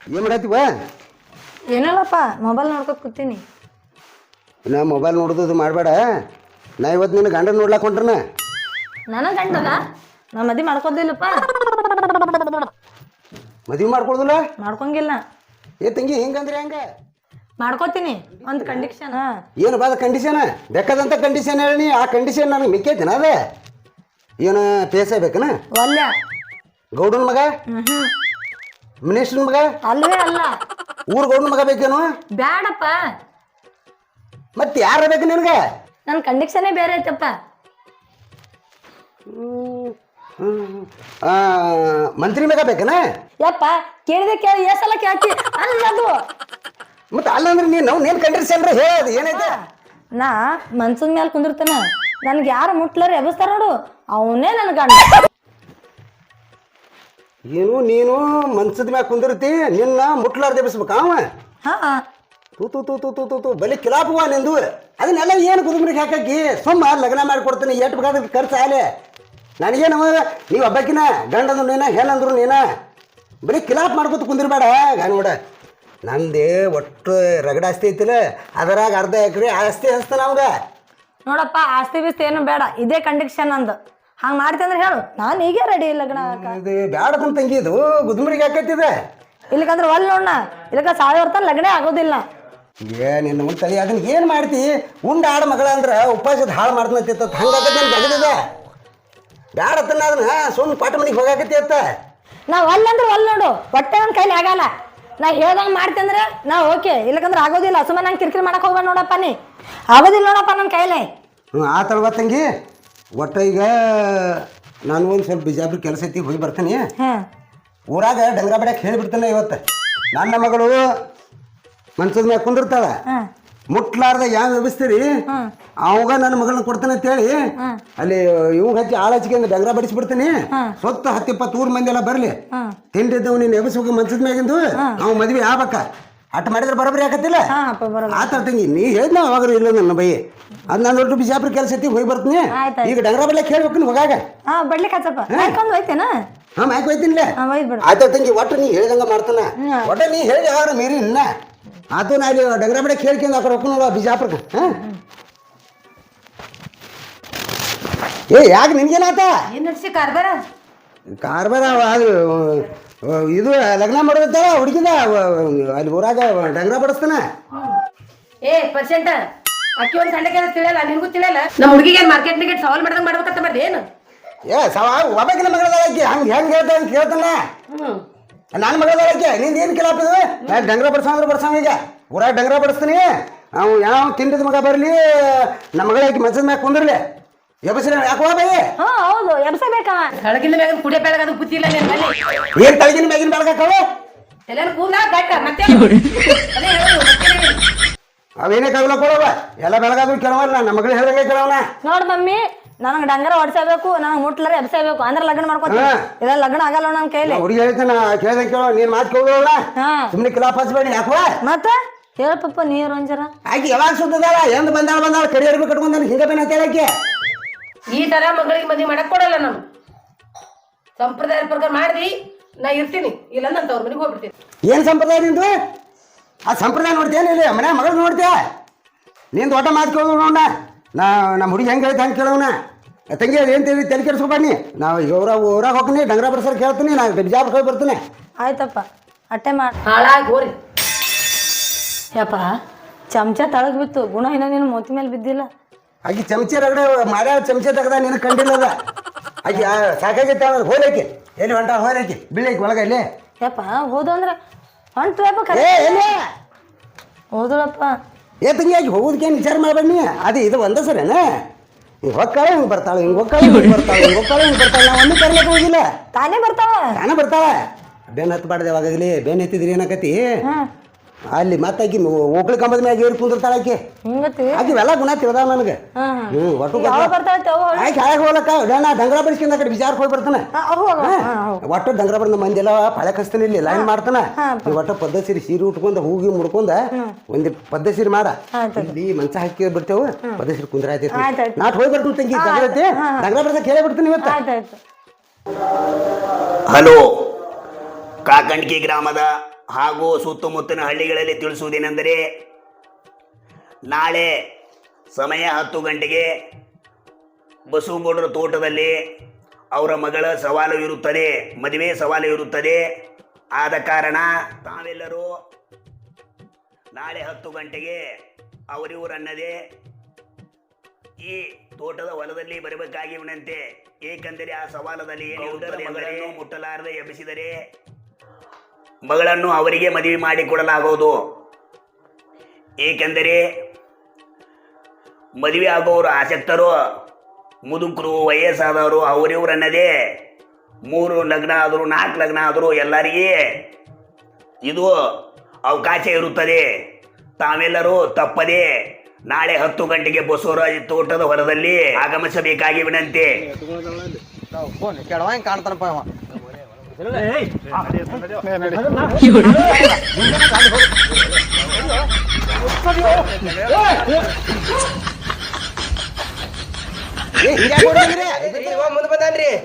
ಏನು ಮಾಡತ್ತೀವ ಏನಲ್ಲಪ್ಪ ಮೊಬೈಲ್ ನೋಡ್ಕೊತ ಕೂತೀನಿ. ನಾ ಮೊಬೈಲ್ ನೋಡೋದು ಮಾಡಬೇಡ. ನಾ ಇವತ್ತು ನಿನ್ನ ಗಂಡ ನೋಡ್ಲಾಕ್ ಹೊಂಟ್ರನ? ನನಗೆ ಗಂಡನ? ನಾ ಮದಿ ಮಾಡ್ಕೊದಿಲ್ಲಪ್ಪ. ಮದುವೆ ಮಾಡ್ಕೊಳ್ದಿಲ್ಲ ಮಾಡ್ಕೊಂಗಿಲ್ಲ. ಏ ತಂಗಿ ಹೆಂಗಂದ್ರೆ ಹೆಂಗ? ಮಾಡ್ಕೊತೀನಿ ಒಂದು ಕಂಡೀಷನ್ ಏನು ಬಾದ ಕಂಡೀಷನ್ ಬೇಕಾದಂಥ ಕಂಡೀಷನ್ ಹೇಳಿ ಆ ಕಂಡೀಷನ್ ನನಗೆ ಮಿಕ್ಕೈತಿನ ಅದೇ? ಏನು ಪೇಸೇ ಬೇಕನ? ಒಲ್ಯ ಗೌಡನ ಮಗ? ಹ್ಮ್. ಮಿನಿಸ್ಟ್ರನ ಮಗ? ಅಲ್ವೇ ಅಲ್ಲ. ಊರ್ ಗೌಡನ ಮಗ ಬೇಕೇನು? ಬ್ಯಾಡಪ್ಪ. ಮತ್ತೆ ಯಾರ ಬೇಕು ನಿನಗೆ? ನನ್ನ ಕಂಡೀಷನೇ ಬೇರೆ ಐತಪ್ಪ. ಆ, ಮಂತ್ರಿ ಮಗ ಬೇಕನ? ಯಪ್ಪ ಕೇಳಿದೆ ಕೇಳಿ ಎಷ್ಟ್ ಸಲ ಕೇಳ್ತಿ. ಅಲ್ಲದು ಮತ್ತೆ ಅಲ್ಲಂದ್ರೆ ನೀನು ನಾವು ನೇನು ಕಂಡೀಷನ್ ಹೇಳೋದು ಏನೈತೆ ನಾ ಮನ್ಸನ್ ಮೇಲೆ ಕುಂದಿರ್ತಾನ. ನನ್ಗೆ ಯಾರು ಮುಟ್ಲಾರ ಎಬಸ್ತಾರ ನೋಡು. ಅವನೇ ನನ್ನ ಗಂಡ. ಏನು ನೀನು ಮನ್ಸದ ಮ್ಯಾಗ ಕುಂದಿರ್ತಿ ನಿನ್ನ ಮುಟ್ಲಾರ್ದೆ ಎಬ್ಸ್ಬೇಕ ಅವ ಹಾ. ತೂ ತೂ ತೂ ತೂ ತೂ ತೂ ತೂ ಬಲಿ ಕಿಲಾಪುವ ನಿಂದು. ಅದನ್ನೆಲ್ಲ ಏನು ಗುದುಮರಿಗೆ ಹಾಕಿ ಸುಮ್ಮ ಲಗ್ನ ಮಾಡಿ ಕೊಡ್ತೀನಿ ಎಷ್ಟು ಬೇಕಾದ ಖರ್ಚು ಆಲೆ. ನನಗೇನು ನೀವು ಹಬ್ಬಕ್ಕಿನ ಗಂಡಂದ್ರು ನೀನ ಹೇಳಂದ್ರು ನೀನ. ಬರೀ ಕಿಲಾಪ್ ಮಾಡ್ಕೊತ ಕುಂದಿರ್ಬೇಡ ನೋಡ. ನಂದೇ ಒಟ್ಟು ರಗಡ ಆಸ್ತಿ ಐತಿಲ್ಲ ಅದರಾಗ ಅರ್ಧ ಎಕರೆ ಆಸ್ತಿ ಹಸ್ತಾನ ಅವಾಗ. ನೋಡಪ್ಪ ಆಸ್ತಿ ಬಿಸ್ತಿ ಏನು ಬೇಡ ಇದೇ ಕಂಡೀಷನ್ ಅಂದು ಹಂಗೆ ಮಾಡ್ತಂದ್ರೆ ಹೇಳು. ನಾನು ಈಗ ರೆಡಿ ಇಲ್ಲ ಗಣ ಇದು ಬ್ಯಾಡದನ್ ತಂಗಿ ಇದು. ಗುದ್ಮರಿಗೆ ಹಾಕೈತಿದೆ. ಇಲ್ಲಕಂದ್ರೆ ಒಲ್ ನೋಡ ಇಲ್ಲಕ ಸಾವಿರ ತನ ಲಗ್ನ ಆಗೋದಿಲ್ಲ. ಏ ನಿನ್ನ ಒಂದು ತಲೆ ಅದನ್ನ ಏನು ಮಾಡ್ತಿ? ಉಂಡ ಆಡ ಮಗಳ ಅಂದ್ರೆ ಉಪವಾಸದ ಹಾಳು ಮಾಡ್ತಂತ ಹಂಗಾಗತ್ತೆ ತೆಗೆದಿದೆ ಬ್ಯಾಡತ್ತನ್ನ ಅದನ್ನ. ಸುಮ್ಮನೆ ಪಾಠ ಮನೆಗೆ ಹೋಗಾಕತ್ತಿ ಅತ್ತ. ನಾ ಒಲ್ ಅಂದ್ರೆ ಒಲ್ ನೋಡು. ಹೊಟ್ಟೆ ನನ್ನ ಕೈಲಿ ಆಗಲ್ಲ. ನಾ ಹೇಳ್ದಂಗೆ ಮಾಡ್ತಂದ್ರೆ ನಾ ಓಕೆ. ಇಲ್ಲಕಂದ್ರೆ ಆಗೋದಿಲ್ಲ. ಸುಮ್ಮನೆ ನಂಗೆ ಕಿರಿಕಿರಿ ಮಾಡಕ್ ಹೋಗ್ಬೇಡ ನೋಡಪ್ಪ ನೀ. ಆಗೋದಿಲ್ಲ ನೋಡಪ್ಪ ನನ್ನ ಕೈಲೇ. ಹ್ಞೂ ಆ ತಳವ ತಂಗಿ? ಒಟ್ಟ ಈಗ ನಾನು ಒಂದು ಸ್ವಲ್ಪ ಬಿಜಾಪುರ ಕೆಲಸ ಐತಿ ಹೋಗಿ ಬರ್ತೀನಿ. ಊರಾಗ ಡಂಗ್ರ ಬಡ್ಯಾಕ ಹೇಳಿಬಿಡ್ತಾನೆ ಇವತ್ತು. ನನ್ನ ಮಗಳು ಮನ್ಸದ ಮ್ಯಾಗ ಕುಂದಿರ್ತಾಳ. ಮುಟ್ಲಾರ್ದ ಯಾವ ವ್ಯವಸ್ಥೆರಿ? ಅವಾಗ ನನ್ನ ಮಗಳನ್ನ ಕೊಡ್ತಾನೆ ಅಂತೇಳಿ. ಅಲ್ಲಿ ಇವಾಗ ಹಚ್ಚಿ ಆಳ ಹಚ್ಕೊಂಡು ಡಂಗ್ರ ಬಡಿಸ್ಬಿಡ್ತೀನಿ. ಸೊತ್ತ ಹತ್ತು ಇಪ್ಪತ್ತು ಊರ್ ಮಂದಿ ಎಲ್ಲ ಬರ್ಲಿ. ತಿಂಡಿದ್ದವ್ ನೀನು ಎಬ್ಸ್ಬೇಕು ಮನ್ಸದ ಮ್ಯಾಗಿಂದು. ನಾವು ಮದ್ವೆ ಆಗ್ಬೇಕ. ಅಟ್ ಮಾಡಿದ್ರೆ ಬರೋಬ್ಬರಿ ಆಗತ್ತಿಲ್ಲ? ಹಾಂ ಅಪ್ಪ ಬರೋಲ್ಲ ಆ ಥರ ತಂಗಿ ನೀ ಹೇಳಿದ್ನ ಅವಾಗ ಇಲ್ಲ ನನ್ನ ಬೈ. ಅದು ನಾನು ದೊಡ್ಡ ಬಿಜಾಪುರ ಕೆಲಸ ಐತಿ ಹೋಗಿ ಬರ್ತೀನಿ. ಆಯ್ತ್ ಈಗ ಡಂಗ್ರ ಬರ್ಲಿಕ್ಕೆ ಹೇಳ್ಬೇಕು ಹೋಗಾಗ. ಹಾಂ ಬಡ್ಲಿಕ್ಕೆ ಹಚ್ಚಪ್ಪ ಹಾಕೊಂಡು ಹೋಯ್ತೇನ? ಹಾಂ ಮ್ಯಾಕ್ ಹೋಯ್ತೀನಿಲ್ಲ ಹಾಂ ಒಯ್ದು ಬಿಡು. ಆಯ್ತ ತಂಗಿ ಒಟ್ಟು ನೀ ಹೇಳ್ದಂಗೆ ಮಾಡ್ತಾನ. ಒಟ್ಟ ನೀ ಹೇಳಿ ಯಾವಾಗ ಮೀರಿ ಇನ್ನ ಅದು ನಾ ಇಲ್ಲಿ ಡಂಗ್ರ ಬಡ ಕೇಳ್ಕೊಂಡು ಆ ಕಡೆ ಹೋಗ್ಕೊಂಡು ಬಿಜಾಪುರಕ್ಕೆ ಹಾಂ? ಏ ಯಾಕೆ ನಿನ್ಗೇನಾತ ಏನ್ ನಡ್ಸಿ ಕಾರ್ಬಾರ? ಕಾರ್ಬಾರ ಅದು ಇದು ಲಗ್ನ ಮಾಡೋದಿತ್ತಲ್ಲ ಹುಡುಗಿದ ಅಲ್ಲಿ ಊರಾಗ ಡಂಗ್ರ ಬಡಿಸ್ತಾನ. ಏ ಪರ್ಸೆಂಟ್ ಅಕ್ಕಿ ಒಂದು ಸಣ್ಣ ಕೆಲಸ ತಿಳಿಯಲ್ಲ ನಿನಗೂ ತಿಳಿಯಲ್ಲ? ನಮ್ಮ ಹುಡುಗಿಗೆ ಮಾರ್ಕೆಟ್ ನಿಗೆ ಸವಾಲ್ ಮಾಡ್ದಂಗೆ ಮಾಡ್ಬೇಕಂತ ಬರ್ರಿ ಏನು? ಏ ಸವ ಒಬ್ಬಕಿನ ಮಗಳದಾಳಕ್ಕೆ ಹಂಗೆ ಹೆಂಗೆ ಹೇಳ್ತಾ ಅಂತ ಕೇಳ್ತಾನ? ನಾನು ನನ್ನ ಮಗಳದಾಳಕ್ಕೆ ನಿಂದ ಏನು ಕೇಳಪ್ಪ ನಾ ಡಂಗ್ರ ಬಡ್ಸೋ ಅಂದ್ರೆ ಬಡ್ಸೋ ಈಗ? ಊರಾಗ ಡಂಗ್ರ ಬಡಿಸ್ತೀನಿ. ಅವ್ನು ಯಾವ ತಿಂಡಿದ ಮಗ ಬರಲಿ ನಮ್ಮ ಮಗಳ ಮಗಳಾಕಿ ಮನ್ಸದ ಮ್ಯಾಗ ಕುಂದಿರ್ಲಿ. ಯಾಕೋ ಬೈ ಹಾ ಹೌದು ಎಬ್ಸಬೇಕವ ಕೆಳಗಿನ ಮ್ಯಾಗ ಕುಡಿಯ ಬೇಡ ಅದು ಬುದ್ಧಿ ಇಲ್ಲ ನಿನ್ನ ಬಲ್ಲಿ ಏನ್ ತಳಗಿನ ಮ್ಯಾಗಿನ ಬೆಳಗಾಕವ ಎಲ್ಲಾನು ಕೂದ್ಲ ಗಟ್ಟ ಮತ್ತೆ ಅದೇ ಹೇಳೋದು, ಮತ್ತೇನ್ ಅವೇನೇ ಕವಲ ಕೊಡವ ಎಲ್ಲ ಬೆಳಗಾದ್ರು ಕೆಲವಲ್ಲ ನಮ್ಮ ಮಗಳು ಹೇಳ್ದಂಗೆ ಕೆಲವನ ನೋಡ್ ಮಮ್ಮಿ ನನಗೆ ಡಂಗರ ಹೊಡ್ಸಬೇಕು ನನಗೆ ಮುಟ್ಲರ ಎಬ್ಸಬೇಕು ಅಂದ್ರೆ ಲಗ್ನ ಮಾಡ್ಕೊತೀನಿ. ಹಾ. ಇಲ್ಲ ಲಗ್ನ ಆಗಲ್ಲ ನನ್ನ ಕೈಲಿ. ಹುಡುಗಿ ಹೇಳ್ತಾನ ಕೇಳ್ದಂಗೆ ಕೇಳೋ ನೀನ್ ಮಾತು ಕೇಳೋಲ್ಲ ಹಾ. ಸುಮ್ಮನೆ ಕಿಲಾಪ್ ಹಚ್ಬೇಡಿ ಯಾಕೋ ಮತ್ತೆ? ಹೇಳಪ್ಪ ನೀರು ಒಂಜರ ಆಗಿ ಯಾವಾಗ ಸುದ್ದದಾಳ ಎಂದ ಬಂದಾಳ ಬಂದಾಳ ಕಡಿಯರ್ಬೇಕು ಕಟ್ಕೊಂಡ್ ಹಿಂಗ ಬೇನ ಆಕಿ ಈ ತರ ಮಗಳಿಗೆ ಮದುವೆ ಮಾಡಕ್ ಕೊಡಲ್ಲ ನಾನು. ಸಂಪ್ರದಾಯ ಪ್ರಕಾರ ಮಾಡ್ದಿ ನಾ ಇರ್ತೀನಿ. ಇಲ್ಲ ಅಂತ ಅವ್ರ ಮನೆಗೆ ಹೋಗ್ಬಿಡ್ತೀನಿ. ಏನ್ ಸಂಪ್ರದಾಯ ನಿಂದು? ಆ ಸಂಪ್ರದಾಯ ನೋಡ್ತೀಯ ಇಲ್ಲಿ ಮನೆ ಮಗಳು ನೋಡ್ತೀಯ? ನಿಂದು ದೊಡ್ಡ ಮಾತು ಕೇಳೋಣ ನೋಡ. ನಾ ನಮ್ಮ ಹುಡುಗಿ ಹೆಂಗೆ ಹೇಳ್ತಾ ಹಂಗೆ ಕೇಳೋಣ ತಂಗಿ ಏನು ತಿಳಿ ತಲೆ ಕೆಡಿಸ್ಕೊಬಾನಿ ನಾವು ಇವ್ರ ಊರಾಗ ಹೋಗ್ತೀನಿ ಡಂಗ್ರ ಬರ್ಸರ್ ಕೇಳ್ತೀನಿ ನಾ ಬಿಜಾಪುರ ಹೋಗಿ ಬರ್ತೀನಿ. ಆಯ್ತಪ್ಪ ಅಟ್ಟೆ ಮಾಡಿ. ಹಾಳಾಗಿ ಹೋರಿ. ಯಪ್ಪ ಚಮಚ ತಳಗ್ ಬಿತ್ತು. ಗುಣ ಇನ್ನೂ ನೀನು ಮೋತಿ ಮೇಲೆ ಬಿದ್ದಿಲ್ಲ. ಆಕಿ ಚಮಚ ರಗಡೆ ಮಾಡ್ಯಾಳ ಚಮಚ ತೆಗ್ದ ನೀನು ಕಂಡಿಲ್ಲ ಅದ. ಆಕಿ ಆ, ಸಾಕಾಗೈತೆ ಅವಳು ಹೋಲೈಕಿ ಎಲ್ಲಿ ಹೊಂಟ ಹೋಲಕ್ಕೆ ಬೀಳೈಕಿ ಒಳಗೆ ಇಲ್ಲಿ ಯಪ್ಪ ಹೋದು ಅಂದ್ರೆ ಹೊಂಟು ಯಪ್ಪ ಏ ಎಲ್ಲಿ? ಹೋದಳಪ್ಪ ಏ ತಂಗಿ ಆಕಿ ಹೋಗೋದಕ್ಕೇನು ವಿಚಾರ ಮಾಡಬೇಡಿ ಅದು ಇದು ಒಂದೇ ಸರಿನ? ಹಿಂಗೆ ಹೊಕ್ಕಾಳೆ ಹಿಂಗೆ ಬರ್ತಾಳೆ ಹಿಂಗೆ ಹೊಕ್ಕಾಳೆ ಹಿಂಗೆ ಬರ್ತಾಳೆ ಹಿಂಗೆ ಹೊಕ್ಕಾಳೆ ಹಿಂಗೆ ಬರ್ತಾಳೆ ನಾವು ಒಂದು ಕರ್ಲಕ್ಕೆ ಹೋಗಿಲ್ಲ. ತಾನೇ ಬರ್ತಾವ ತಾನೇ ಬರ್ತಾಳ. ಬೇನ್ ಹತ್ಬಾರ್ದೆ ಯಾವಾಗಲಿ ಬೇನ್ ಎತ್ತಿದ್ರಿ ಏನಾಕತಿ? ಅಲ್ಲಿ ಮತ್ತೆ ಆಕಿ ಓಕಳಿ ಕಂಬದ ಮ್ಯಾಗ ಏರಿ ಕುಂದಿರ್ತಾಳ ಆಕಿ. ಹಿಂಗತಿ? ಆಕಿ ಇವೆಲ್ಲ ಗುಣ ತಿಳಿದಾವ ನನಗೆ. ಹ್ಞೂ ಒಟ್ಟು ಹೋಗ್ಲಕ್ಕ. ನಾ ದಂಗ್ರ ಬರಿಸ್ಕೊಂಡ ಕಡೆ ಬಿಜಾರ್ ಹೋಗಿ ಬರ್ತಾನೆ. ಒಟ್ಟು ದಂಗ್ರ ಬರ್ದ ಮಂದಿ ಎಲ್ಲ ಪಳೆ ಕಸ್ತಾನೆ ಇಲ್ಲಿ ಲೈನ್ ಮಾಡ್ತಾನ. ನೀವ್ ಒಟ್ಟು ಪದ್ಧ ಸೀರೆ ಸೀರೆ ಉಟ್ಕೊಂಡ ಹೂಗಿ ಮುಡ್ಕೊಂಡ ಒಂದ್ ಪದ್ಧ ಸೀರೆ ಮಾಡ ಇಲ್ಲಿ ಮಂಚ ಹಾಕಿ ಬಿಡ್ತೇವ ಪದ್ಧ ಸೀರೆ ಕುಂದ್ರ ಆಯ್ತು ನಾಟ್ ಹೋಗಿ ಬರ್ತೀನಿ ತಂಗಿ ಜಗಳೈತಿ ದಂಗ್ರ ಬರ್ದ ಕೇಳೇ ಬಿಡ್ತೀನಿ ಇವತ್ತು. ಹಲೋ ಕಾಕಂಡ್ಕಿ ಗ್ರಾಮದ ಹಾಗೂ ಸುತ್ತಮುತ್ತಲಿನ ಹಳ್ಳಿಗಳಲ್ಲಿ ತಿಳಿಸುವುದೇನೆಂದರೆ, ನಾಳೆ ಸಮಯ ಹತ್ತು ಗಂಟೆಗೆ ಬಸವಗೌಡರ ತೋಟದಲ್ಲಿ ಅವರ ಮಗಳ ಸವಾಲು ಇರುತ್ತದೆ, ಮದುವೆ ಸವಾಲು ಇರುತ್ತದೆ. ಆದ ಕಾರಣ ತಾವೆಲ್ಲರೂ ನಾಳೆ ಹತ್ತು ಗಂಟೆಗೆ ಅವರಿವರನ್ನದೇ ಈ ತೋಟದ ಹೊಲದಲ್ಲಿ ಬರಬೇಕಾಗಿ ಏಕೆಂದರೆ ಆ ಸವಾಲದಲ್ಲಿ ಮುಟ್ಟಲಾರದೆ ಎಬ್ಬಿಸಿದರೆ ಮಗಳನ್ನು ಅವರಿಗೆ ಮದುವೆ ಮಾಡಿಕೊಡಲಾಗುವುದು ಏಕೆಂದರೆ ಮದುವೆ ಆಗುವವರು ಆಸಕ್ತರು, ಮುದುಕರು, ವಯಸ್ಸಾದವರು, ಅವರಿವರನ್ನದೇ ಮೂರು ಲಗ್ನ ಆದರೂ, ನಾಲ್ಕು ಲಗ್ನ ಆದರೂ ಎಲ್ಲರಿಗೆ ಇದು ಅವಕಾಶ ಇರುತ್ತದೆ. ತಾವೆಲ್ಲರೂ ತಪ್ಪದೆ ನಾಳೆ ಹತ್ತು ಗಂಟೆಗೆ ಬಸವರಾಜ್ ತೋಟದ ಹೊರದಲ್ಲಿ ಆಗಮಿಸಬೇಕಾಗಿ ವಿನಂತಿ.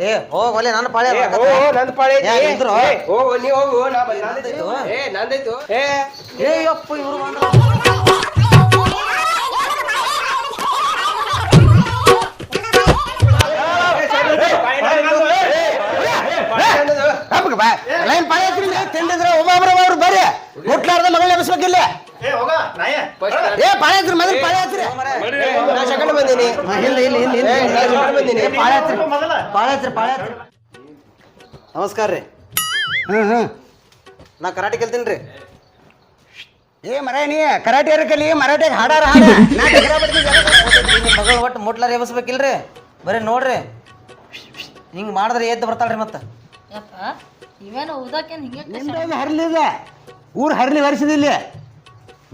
ಏ, ಹೋಗ್ ಒಲೆ ನನ್ನ ಪಾಳೆ ನಂದ್ ಪಾಳೆ. ಏ, ಹೋಗು, ನೀ ಹೋಗು, ನಾ ಬಂದ್- ನಂದೈತು. ನಂದೈತು. ಏ, ನಂದೈತು. ಏ, ಏ ಯಪ್ಪ ಇವ್ರು ಬಂದ್ರು. ಹಬ್ಬಕ್ಕೆ ಬಾ. ಲೈನ್ ಪಾಯ ತಿಂದಿದ್ರೆ ಒಬ್ಬೊಬ್ರ ಅವ್ರು ಬರ್ರಿ ಮುಟ್ಲಾರ್ದ ಮಗಳು ಎಬ್ಬಿಸ್ಬೇಕಿಲ್ಲ ಏ ಪಾಯ ಹತ್ರಿ ಮೊದಲು ಪಾಯ ಹತ್ರಿ ನಾ ಸೆಕೆಂಡ್ ಬಂದೀನಿ. ಇಲ್ಲ ಇಲ್ಲ ಇಲ್ಲ ಇಲ್ಲ. ಬಂದೀನಿ. ಪಾಯ ಹತ್ರಿ ಪಾಯ ಹತ್ರಿ ಪಾಯ ಹತ್ರಿ ನಮಸ್ಕಾರ ರೀ. ಹ್ಮ್ ಹ್ಮ್. ನಾ ಕರಾಟೆ ಕಲ್ತೀನಿ ರೀ. ಏ ಮರ ನೀ ಕರಾಟೆ ಕಲಿ? ಮರಾಠಿಗೆ ಹಾಡಾರ ಹಾಡ. ಮಗಳು ಒಟ್ಟು ಮುಟ್ಲಾರ ಎಬ್ಬಿಸ್ಬೇಕಿಲ್ರಿ ಬರೀ ನೋಡ್ರಿ. ಹಿಂಗ್ ಮಾಡಿದ್ರೆ ಎದ್ದು ಬರ್ತಾಳ್ರಿ ಮತ್ತೆ. ಯಪ್ಪ. ಇವೇನು ಹಿಂಗೆ ಹರ್ಲಿದ ಊರ್ ಹರ್ಲಿ ವರ್ಷದಿಲ್ಲ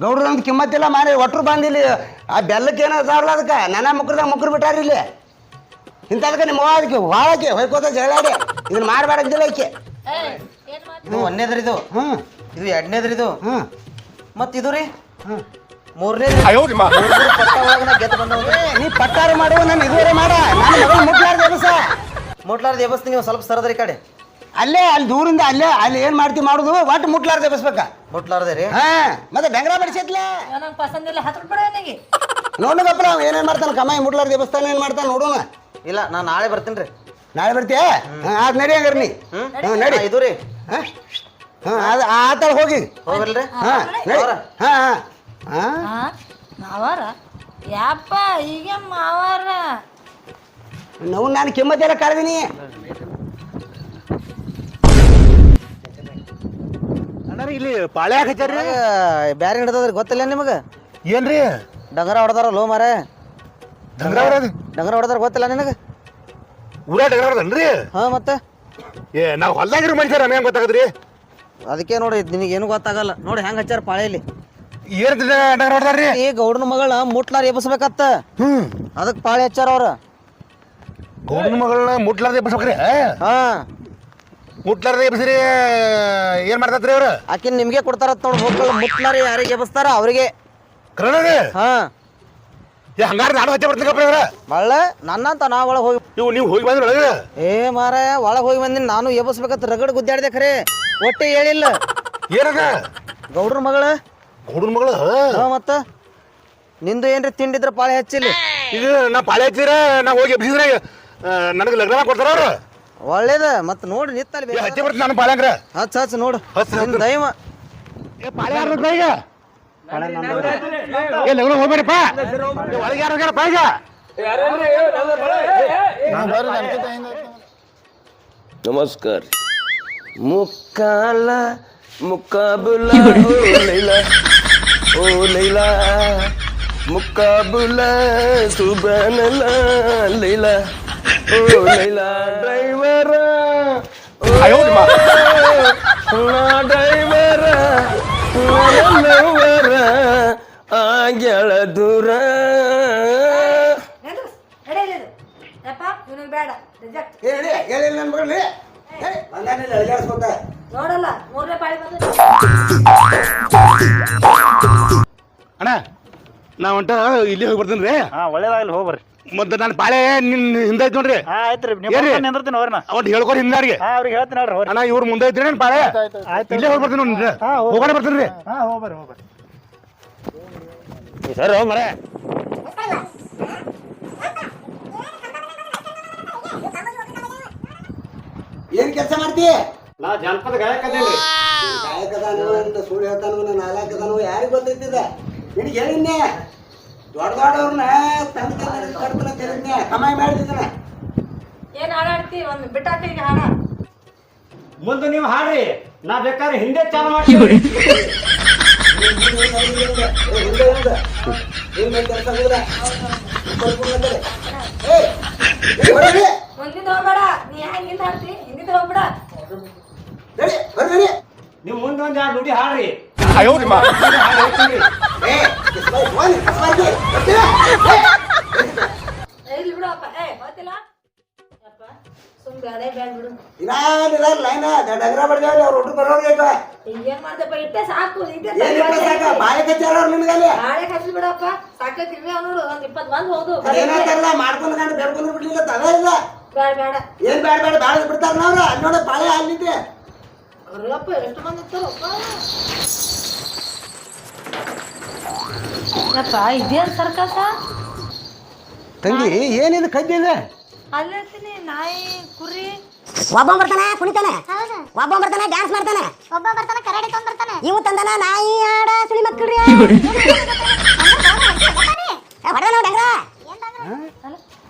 ಗೌಡ್ರ ಒಂದು ಕಿಮ್ಮತ್ತಿಲ್ಲ ಮಾರಿ ಒಟ್ರು ಬಂದಿಲ್ಲ. ಆ ಬೆಲ್ಲಕ್ಕೆ ಏನೋ ಸಾರ್ಲ ಅದಕ್ಕೆ. ನನ್ನ ಮುಕ್ರದಾಗ ಮುಕ್ರು ಬಿಟ್ಟಾರ ಇಲ್ಲಿ. ಇಂಥದಕ್ಕೆ ನಿಮ್ಮ ಅದಕ್ಕೆ ಹೊಳಕ್ಕೆ ಹೊಯ್ಕೋತ ಜಗಳಾಡಿ. ಇದನ್ನ ಮಾಡಬೇಡಂಗಿಲ್ಲ ಆಕೆ ಇದು ಒಂದೇದ್ರಿ ಇದು ಹ್ಞೂ ಇದು ಎರಡನೇದ್ರಿ ಇದು ಹ್ಞೂ ಮತ್ತು ಇದು ರೀ? ಹ್ಞೂ ಮೂರನೇ ಪಟ್ಟ ಒಳಗ ಗೆದ್ದು ಬಂದವ ನೀ ಪಟ್ಟಾರ ಮಾಡು ನಾನು ಇದುವರೆ ಮಾಡ. ನಾನು ಮುಟ್ಲಾರ್ದು ಮುಟ್ಲಾರ್ದ ಮುಟ್ಲಾರ್ದು ಎಬ್ಬಸ್ತೀನಿ ನೀವು ಸ್ವಲ್ಪ ಸರದ್ರಿ ಕಡೆ. ಅಲ್ಲೇ ಅಲ್ಲಿ ದೂರಿಂದ ಅಲ್ಲೇ ಅಲ್ಲಿ ಏನು ಮಾಡ್ತಿ ಮಾಡುದು? ಒಟ್ಟು ಮುಟ್ಲಾರ್ದೆ ಬಸ್ಬೇಕ. ಮುಟ್ಲಾರ್ದೆ ರೀ. ಹಾ ಮತ್ತೆ ಬೆಂಗ್ರ ಬಡಿಸೈತ್ಲ ನಂಗೆ ಬಿಡ ನನಗೆ. ನೋಡೋದಪ್ಪ ನಾವು ಏನೇನು ಮಾಡ್ತಾನೆ? ಕಮಾಯಿ ಮುಟ್ಲಾರ್ದೆ ಬಸ್ತಾನೆ ಏನು ಮಾಡ್ತಾನೆ ನೋಡೋಣ. ಇಲ್ಲ ನಾನು ನಾಳೆ ಬರ್ತೀನಿ ರೀ. ನಾಳೆ ಬರ್ತೀಯ? ಹಾಂ ಅದು ನಡಿ ಹಂಗಾರೆ ನೀ. ಹ್ಞೂ ನಡಿ. ಇದು ರೀ. ಹಾಂ ಹಾಂ ಅದು ಆ ಥರ ಹೋಗಿ. ಹೋಗಲ್ರಿ ಹಾಂ? ಹಾಂ ಹಾಂ. ಮಾವಾರ? ಯಪ್ಪ ಈಗ ಮಾವಾರ? ನಾವು ನಾನು ಕೆಮ್ಮತ್ತೆಲ್ಲ ಕರೆದೀನಿ ಅಣ್ಣಾರ ಇಲ್ಲಿ ಪಾಳೆ ಹಚ್ಚಾರಿ ಬ್ಯಾರೆ ಹಿಡ್ದದ್ರಿ ಗೊತ್ತಿಲ್ಲ ನಿಮಗೆ? ಏನ್ರಿ? ಡಂಗರ ಹೊಡೆದಾರ ಲೋ ಮಾರ ಡಂಗರ ಡಂಗರ ಹೊಡೆದಾರ ಗೊತ್ತಿಲ್ಲ ನಿನಗೆ? ಊರ ಹೊಡೆದನ್ರಿ? ಹಾ ಮತ್ತೆ? ಏ ನಾವು ಹೊಲ್ದಾಗಿರೋ ಮನುಷ್ಯರ ನಮ್ಗೆ ಗೊತ್ತಾಗದ್ರಿ? ಅದಕ್ಕೆ ನೋಡಿ ನಿನಗೆ ಏನು ಗೊತ್ತಾಗಲ್ಲ. ನೋಡಿ ಹೆಂಗ್ ಹಚ್ಚಾರ ಪಾಳೆಯಲ್ಲಿ ಏನ್ ಡಂಗ್ರ ಹೊಡ್ದಾರ್ರಿ? ಈ ಗೌಡನ ಮಗಳ ಮುಟ್ಲಾರ ಎಬ್ಬಸ್ಬೇಕತ್ತ ಹ್ಮ್. ಅದಕ್ಕೆ ಪಾಳೆ ಹಚ್ಚಾರ ಅವ್ರ. ಗೌಡನ ಮಗಳನ್ನ ಮುಟ್ಲಾರ್ದೆ ಎಬ್ಬಿಸ್ಬೇಕ್ರಿ ಹಾ. ಮುಟ್ಲಾರ್ದೆ ಎಬ್ಬಿಸ್ರಿ ಏನ್ ಮಾಡ್ತತ್ರಿ ಅವ್ರ? ಆಕಿನ್ ನಿಮ್ಗೆ ಕೊಡ್ತಾರೆ ನೋಡ್ ಮಕ್ಕಳು ಮುಟ್ಲಾರ ಯಾರಿಗೆ ಎಬ್ಬಸ್ತಾರ ಅವ್ರಿಗೆ. ಕನ್ನಡರಿ ಹಾ. ಏ ಹಂಗಾರ ನಾನು ಹಚ್ಚ ಬರ್ತೀನಿ ಅವ್ರ ಮಳ್ಳ ನನ್ನಂತ ನಾ ಒಳಗೆ ಹೋಗಿ ನೀವು ನೀವು ಹೋಗಿ ಬಂದ್ರಿ ಒಳಗೆ? ಏ ಮಾರ ಒಳಗೆ ಹೋಗಿ ಬಂದಿನಿ. ನಾನು ಎಬ್ಬಸ್ಬೇಕತ್ತ ರಗಡ್ ಗುದ್ದಾಡಿದೆ ಖರೆ. ಒಟ್ಟೆ ಹೇಳಿಲ್ಲ. ಏನದ? ಗೌಡ್ರ ಮಗಳ? ಗೌಡ್ರ ಮಗಳ? ಹಾ. ಮತ್ತ? ನಿಂದು ಏನ್ರಿ ತಿಂಡಿದ್ರ ಪಾಳೆ ಹಚ್ಚಿಲ್ಲ ಇದು ನಾ ಪಾಳೆ ಹಚ್ಚಿರ ನಾ ಹೋಗಿ ಎಬ್ಬಿಸಿದ್ರೆ ನನಗೆ ಲಗ್ನ ಕೊಡ್ತಾರ ಅವ್ರು. ಒಳ್ಳೇದ ಮತ್ ನೋಡಿ ನಿತ್ತಲ್ಲಿ ನಾನು ಬಾಳ್ಯಾಂಗ್ರ ಹಚ್ಚ ಹಚ್ಚ ನೋಡು. ದೈವ. ಏ ನಮಸ್ಕಾರ. ಮುಕ್ಕಾಲ ಮುಕ್ಕಾಬುಲ ಓ ಲೈಲಾ ಓ ಲೈಲಾ. ಮುಕ್ಕಾಬುಲ ಸುಬನ ಲೈಲಾ ಓ ಲೈಲಾ. ಡ್ರೈವ ನಾ ಡ್ರೈವರ ಡ್ರೈವರ್ ಆಗ್ಯಾಳ ದೂರ. ಅಣ್ಣ ನಾ ಹೊಂಟ ಇಲ್ಲಿ ಹೋಗಿ ಬರ್ತೀನಿ ರೀ. ಹಾ ಒಳ್ಳೇದಾಗಲಿ ಹೋಗ್ಬರ್ರಿ ಮತ್ತೆ ನಾನು ಬಾಳೆ ನಿನ್ ಹಿಂದೆ ಐತ್ ನೋಡ್ರಿ. ಹಾ ಆಯ್ತ್ರಿ ನೀವು ಏನ್ರಿ? ನಿಂದಿರ್ತೀನಿ ಅವ್ರನ್ನ ಅವ್ರು ಹೇಳ್ಕೊರಿ ಹಿಂದಾರಿಗೆ. ಹಾ ಅವ್ರಿಗೆ ಹೇಳ್ತೀನಿ ನೋಡ್ರಿ ಅವ್ರಿಗೆ ಅಣ್ಣ ಇವ್ರು ಮುಂದೆ ಐತ್ರಿ ನಾನು ಬಾಳೆ. ಆಯ್ತು. ಇಲ್ಲೇ ಹೋಗಿ ಬರ್ತೀನಿ ನೋಡಿ ಹಾ, ಹೋಗ್ ಹೋಗೋಣ ಬರ್ತೀನಿ ರೀ. ಹಾ ಹೋಗ್ಬರ್ರಿ ಹೋಗ್ಬರ್ರಿ ಸರ್ ಮರೆ. ಏನ್ ಕೆಲಸ ಮಾಡ್ತಿ ನಾ ಜನಪದ ಗಾಯಕ ಅದೇನ್ರಿ. ಗಾಯಕದಾನು ಅಂತ ಸುಳ್ಳು ಹೇಳ್ತಾನು ನಾಲ್ಕದಾನು ಯಾರಿಗೆ ಗೊತ್ತೈತಿದ ನಿನಗೆ ಹೇಳಿದ್ನೆ ದೊಡ್ಡ ದೊಡ್ಡವ್ರನ್ನ ತಂದು ಕಮಾಯಿ ಮಾಡಿದ್ದಾನೆ ಏನ್ ಹಾಡಾಡ್ತಿ ಒಂದು ಬಿಟ್ಟಾಕ ಈಗ ಹಾಡ. ಮುಂದೆ ನೀವು ಹಾಡ್ರಿ. ನಾ ಬೇಕಾದ್ರೆ ಹಿಂದೆ ಚಾಲು ಮಾಡ್ತೀವಿ ಮುಂದಿಂದ ಹೋಗ್ಬೇಡ. ನೀ ಹ್ಯಾಂಗ ಹಿಂದ್ ಹಾಡ್ತಿ? ಹೋಗ್ಬೇಡ. ನೀವು ಮುಂದೆ ಒಂದ್ ಎರಡು ನುಡಿ ಹಾಡ್ರಿ. ಕಿಸ್ಬಾಯ್ ಫೋನ್ ಕಿಸ್ಬಾಯ್ ಬರ್ತೀರಾ ಏ, ಇಲ್ಲಿ ಬಿಡು ಅಪ್ಪ ಏ ಗೊತ್ತಿಲ್ಲ ಅಪ್ಪ ಸುಮ್ ಬ್ಯಾಡ ಬ್ಯಾಡ ಬಿಡು ಇನ್ನ ಲೈನ್ ಡಗರ ಬಡ್ದೇವ್ರಿ ಅವ್ರು ಒಟ್ಟು ಬರೋರು ಈಗ ಈಗ ಏನ್ ಮಾಡ್ದಪ್ಪ ಇಟ್ಟೆ ಸಾಕು ಇಟ್ಟೆ ಬಾಳೆ ಕಚ್ಚಾರ ಅವ್ರು ಬಿಡಪ್ಪ ಸಾಕೈತಿ ಇರ್ಲಿ ಅವ್ನು ನೋಡು ಒಂದ್ ಇಪ್ಪತ್ ಬಂದ್ ಹೋದು ಮಾಡ್ಕೊಂಡು ಬಿಡ್ಲಿಲ್ಲ ತದ ಇಲ್ಲ ಬ್ಯಾಡ ಬ್ಯಾಡ ಏನ್ ಬ್ಯಾಡ ಬೇಡ ಬಾಳ ಬಿಡ್ತಾರ ನಾವ್ರ ಅಲ್ಲಿ ಬಾಳೆ ಅವ್ರಪ್ಪ ಎಷ್ಟು ಮಂದಿ ಯಪ್ಪ ಇದೇನ್ ಸರ್ಕಸ ತಂಗಿ ಏನಿದು ಕದ್ದಿ ಇದೆ ಅಲ್ಲಿರ್ತೀನಿ ನಾಯಿ ಕುರಿ ಒಬ್ಬ ಬರ್ತಾನೆ ಕುಣಿತಾನೆ ಒಬ್ಬ ಬರ್ತಾನೆ ಡ್ಯಾನ್ಸ್ ಮಾಡ್ತಾನೆ ಒಬ್ಬ ಬರ್ತಾನೆ ಕರಡಿ ತಂದ್ ಬರ್ತಾನೆ ಇವು ತಂದನ ನಾಯಿ ಆಡ ಸುಳಿ ಮಕ್ಕಳ್ರಿ ಹೊಡೆದ ನಾವು ಡಂಗ್ರ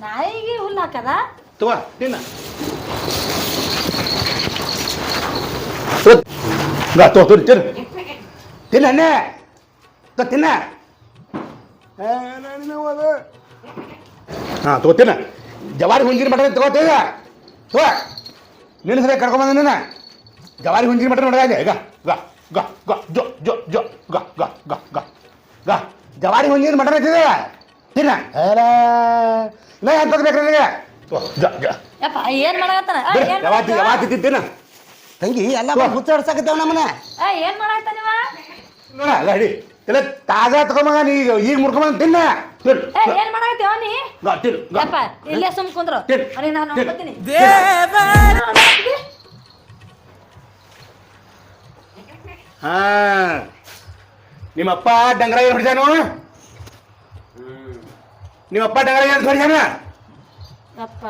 ನಾಯಿಗೆ ಹುಲ್ಲು ಹಾಕದ ತುವ ತೋ ತಿನ್ನ ತಿನ್ನ ತಿನ್ನ ಹಾಂ ತಗೋತೀನ. ಜವಾರಿ ಹುಂಜಿನ ಮಟನ್ ತಗೋ. ತೋ ನಿನ್ನ ಸರಿ ಕರ್ಕೊಂಬಂದ ನಿನ್ನ ಜವಾರಿ ಹುಂಜಿನ ಮಟನ್ ನೋಡಿದ ಈಗ ಗ ಗ ಗ ಜೊ ಜೊ ಜೊ ಗ ಗ ಗ ಗ ಗ ಜವಾರಿ ಹುಂಜಿನ ಮಟನ್ ಐತಿದೆ ತಿನ್ನ. ಏಲ ನಾ ಎಂತದ್ ಬೇಕು ನಿನಗೆ? ಯಪ್ಪ ಏನ್ ಮಾಡಕತ್ತಾನ? ಯಾವತ್ತಿ ಯಾವತ್ತಿ ತಿನ್ನ ತಂಗಿ ಎಲ್ಲ ಹುಚ್ಚಾಡ್ಸಕತ್ತೇವ ನಮ್ಮನ್ನ? ಏನ್ ಮಾಡಕತ್ತ ನೀವ ನೋಡ ಅಲ್ಲ ಹಿಡಿ. ಇಲ್ಲ ತಾಜಾ ತಗೊಂಬಂಗ ನೀ ಈಗ ಈಗ ಮುರ್ಕೊಂಬಂದು ತಿನ್ನ. ತಿನ್ನು ಏ ಏನ್ ಮಾಡಕತ್ತೀವ ನೀ? ಗಾ ತಿನ್ನು ಗಾ ಯಪ್ಪ ಇಲ್ಲೇ ಸುಮ್ ಕುಂದ್ರು. ತಿನ್. ನಾನು ತಿನ್. ನೋಡ್ಕೊತೀನಿ ಹಾ ನಿಮ್ಮಪ್ಪ ಡಂಗರ ಏನು ಹೊಡಿದಾನು ನಿಮ್ಮಪ್ಪ ಡಂಗರ ಏನು ಹೊಡಿದಾನ ಯಪ್ಪ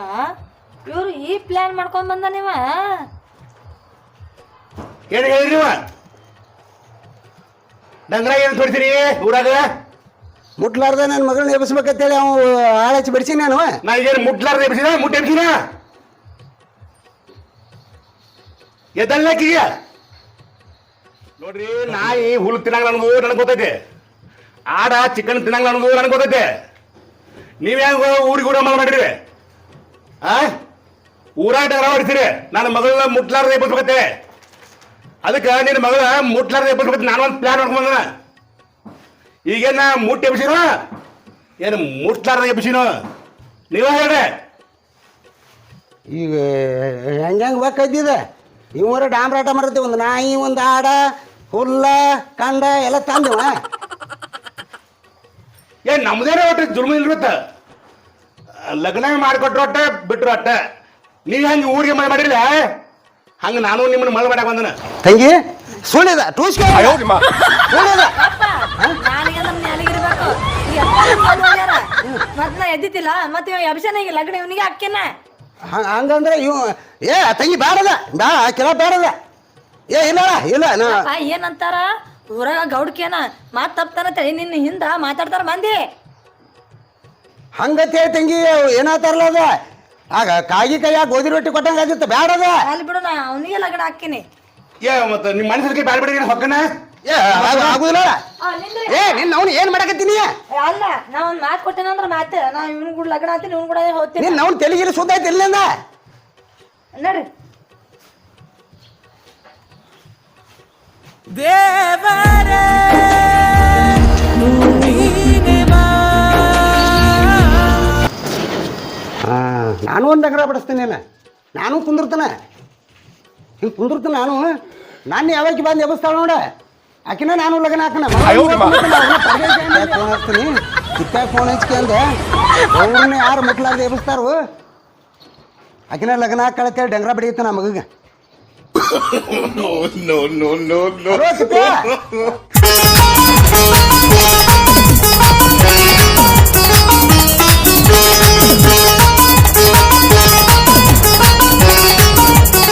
ಇವ್ರು ಈ ಪ್ಲಾನ್ ಮಾಡ್ಕೊಂಡ್ ಬಂದ ನೀವ ಏನು ಹೇಳಿರಿ ನೀವು ಡಂಗರ ಏನು ಕೊಡ್ತೀರಿ ಊರಾಗ? ಮುಟ್ಲಾರ್ದ ನನ್ನ ಮಗಳನ್ನ ಎಬ್ಸ್ಬೇಕಂತೇಳಿ ಅವ ಆಳಚ್ಚಿ ಬಿಡಿಸಿ ನಾನು. ನಾ ಏನು ಮುಟ್ಲಾರ್ದೆ ಎಬ್ಬಿಸಿದ ಮುಟ್ಟ ಎಬ್ಸಿನ ಎದಲ್ಲಕ್ಕೀಗ ನೋಡ್ರಿ ನಾಯಿ ಹುಲ್ಲು ತಿನ್ನಂಗ ನನಗೆ ನನಗೆ ಗೊತ್ತೈತೆ. ಆಡ ಚಿಕನ್ ತಿನ್ನಂಗ ನನಗೆ ನನಗೆ ಗೊತ್ತೈತೆ. ನೀವು ಹೆಂಗ ಊರಿಗೆ ಕೂಡ ಮಾಡಿರಿ. ಆ? ಡಂಗರ ಹೊಡಿತೀರಿ. ನನ್ನ ಮಗಳನ್ನ ಮುಟ್ಲಾರ್ದೆ ಎಬ್ಬಿಸ್ಬೇಕತ್ತೆ ಅದಕ್ಕೆ ನಿನ್ನ ಮಗಳ ಮುಟ್ಲಾರ್ದೆ ಎಬ್ಬಿಸ್ಬೇಕು ನಾನು ಒಂದು ಪ್ಲಾನ್ ಮಾಡ್ಕೊಂಡ ಈಗೇನ ಮುಟ್ಟಿ ಎಬ್ಸಿನೋ ಏನು ಮುಟ್ಲಾರ್ದ ಎಬ್ಸಿನೋ ನೀವ ಹೇಳ್ರಿ ಈಗ ಹೆಂಗೆ ಬೇಕಾಯ್ತಿದೆ? ಇವರ ಡಾಂಬ್ರಾಟ ಮಾಡತ್ತೆ ಒಂದು ನಾಯಿ ಒಂದು ಆಡ ಹುಲ್ಲ ಕಂಡ ಎಲ್ಲ ತಂದವ. ಏ ನಮ್ದೇನೇ ಒಟ್ಟು ಜುಲ್ಮ ಇಲ್ವತ್ತ ಲಗ್ನ ಮಾಡಿಕೊಟ್ರು ಒಟ್ಟ ಬಿಟ್ರು ಒಟ್ಟ ನೀ ಹೆಂಗೆ ಊರಿಗೆ ಮಾಡಿ ಮಾಡಿರಲ್ಲ ಹಂಗ ನಾನು ನಿಮ್ಮನ್ನ ಮಳೆ ಮಾಡಕ್ ಬಂದನ. ತಂಗಿ ಸುಳ್ಳಿದ ಟೂಸ್ಕೊ ಸುಳ್ಳಿದ. ಯಪ್ಪ ನಾನಿಗೆ ನಮ್ಮ ಅಲ್ಲಿಗಿರ್ಬೇಕು ಈ ಅಪ್ಪ ನನ್ ಬಂದ್ ಹೋಗ್ಯಾರ. ಮತ್ ನಾ ಎದ್ದಿತ್ತಿಲ್ಲ ಮತ್ತೆ ಈಗ ಲಗ್ನ ಇವನಿಗೆ ಅಕ್ಕಿನ ಹಂಗಂದ್ರೆ ಇವ್ ಏ ತಂಗಿ ಬೇಡದ ಬಾ ಕೆಲ ಬೇಡದ ಏ ಇಲ್ಲ ಇಲ್ಲ ನಾ ಏನಂತಾರ? ಊರಾಗ ಗೌಡ್ಕೇನ ಮಾತ್ ತಪ್ತಾರ ತಳಿ ನಿನ್ನ ಹಿಂದ ಮಾತಾಡ್ತಾರ ಮಂದಿ. ಹಂಗಂತ ಹೇಳಿ ತಂಗಿ ಏನಾತಾರಲ್ಲ ಅದ? ಆಗ ಕಾಗಿ ಕೈಯಾಗ ಗೋಧಿ ರೊಟ್ಟಿ ಕೊಟ್ಟಂಗ ಆಗಿತ್ತು ಬೇಡದ ಅಲ್ಲಿ ಬಿಡು ನಾ ಅವನಿಗೆ ಲಗ್ನ ಹಾಕಿನಿ ಏ ಮತ್ತೆ ನಿಮ್ಮ ಮನಸ್ಸಿಗೆ ಬ್ಯಾಡ ಬಿಡಿ ಹೊಕ್ಕನ? ಏ ಆಗ- ಆಗುದಿಲ್ಲ ಏ ನಿನ್ನ ಅವ್ನು ಏನ್ ಮಾಡಕತ್ತೀನಿ? ಏ, ಅಲ್ಲ ನಾ ಒಂದ್ ಮಾತ್ ಕೊಟ್ಟೇನಂದ್ರ ಮಾತು. ನಾ ಇವನ್ ಕೂಡ ಲಗ್ನ ಹಾಕ್ತೀನಿ ಇವನ್ ಕೂಡ ಹೋಗ್ತೀನಿ. ನಿನ್ನ ಅವ್ನು ತೆಲಿಗಿರಿ ಸುದ್ದ ಐತಿ ಇಲ್ಲಿಂದ. ನಡ್ರಿ. ಹಾಂ ನಾನು ಒಂದು ಎಕರೆ ಬಡಿಸ್ತೀನಿ ನಾನು ನಾನು ಕುಂದಿರ್ತಾನೆ. ಹಿಂಗೆ ಕುಂದಿರ್ತಾನೆ ನಾನು. ನಾನು ಯಾವಾಗ ಬಂದು ಎಬ್ಬಿಸ್ತಾಳೆ ನೋಡ. ಆಕಿನ ನಾನು ಲಗ್ನ ಹಾಕನ ಫೋನ್ ಹಚ್ತೀನಿ? ಚಿಕ್ಕ ಫೋನ್ ಹಚ್ಕೊಂಡೆ ಅವ್ರನ್ನ ಯಾರು ಮುಟ್ಲಾರ್ದೆ ಎಬ್ಬಿಸ್ತಾರು? ಆಕಿನ ಲಗ್ನ ಕಳತೇಳಿ ಡಂಗ್ರ ಬಡಿಯುತ್ತೆ ನಮ್ಮ ಮಗಗೆ. No, no, no, no.